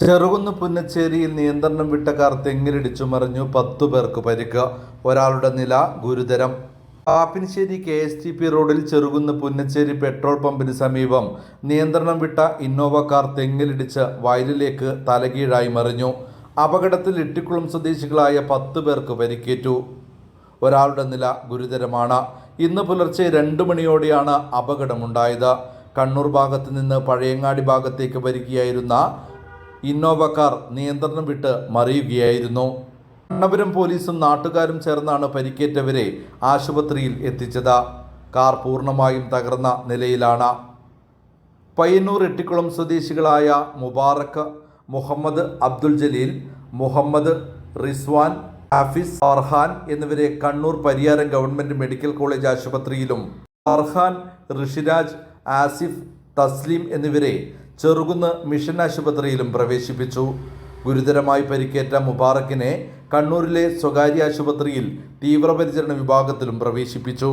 ചെറുകുന്ന് പുന്നച്ചേരിയിൽ നിയന്ത്രണം വിട്ട കാർ തെങ്ങിലിടിച്ചു മറിഞ്ഞു പത്തു പേർക്ക് പരിക്ക്. ഒരാളുടെ നില ഗുരുതരം. Pappinisseri K S T P റോഡിൽ ചെറുകുന്ന് പുന്നച്ചേരി പെട്രോൾ പമ്പിന് സമീപം നിയന്ത്രണം വിട്ട ഇന്നോവ കാർ തെങ്ങിലിടിച്ച് വയലിലേക്ക് തലകീഴായി മറിഞ്ഞു. അപകടത്തിൽ ഇട്ടിക്കുളം സ്വദേശികളായ പത്ത് പേർക്ക് പരിക്കേറ്റു. ഒരാളുടെ നില ഗുരുതരമാണ്. ഇന്ന് പുലർച്ചെ രണ്ട് മണിയോടെയാണ് അപകടമുണ്ടായത്. കണ്ണൂർ ഭാഗത്ത് നിന്ന് പഴയങ്ങാടി ഭാഗത്തേക്ക് വരികയായിരുന്ന ഇന്നോവ കാർ നിയന്ത്രണം വിട്ട് മറിയുകയായിരുന്നു. കണ്ണപുരം പോലീസും നാട്ടുകാരും ചേർന്നാണ് പരിക്കേറ്റവരെ ആശുപത്രിയിൽ എത്തിച്ചത്. കാർ പൂർണമായും തകർന്ന നിലയിലാണ്. പയ്യന്നൂർ എട്ടിക്കുളം സ്വദേശികളായ മുബാറക്ക് മുഹമ്മദ് അബ്ദുൽ ജലീൽ മുഹമ്മദ് റിസ്വാൻ ഹാഫിസ് ഫർഹാൻ എന്നിവരെ Kannur Pariyaram government medical college ആശുപത്രിയിലും ഫർഹാൻ ഋഷിരാജ് ആസിഫ് തസ്ലീം എന്നിവരെ ചെറുകുന്ന് മിഷൻ ആശുപത്രിയിലും പ്രവേശിപ്പിച്ചു. ഗുരുതരമായി പരിക്കേറ്റ മുബാറക്കിനെ കണ്ണൂരിലെ സ്വകാര്യ ആശുപത്രിയിൽ തീവ്രപരിചരണ വിഭാഗത്തിലും പ്രവേശിപ്പിച്ചു.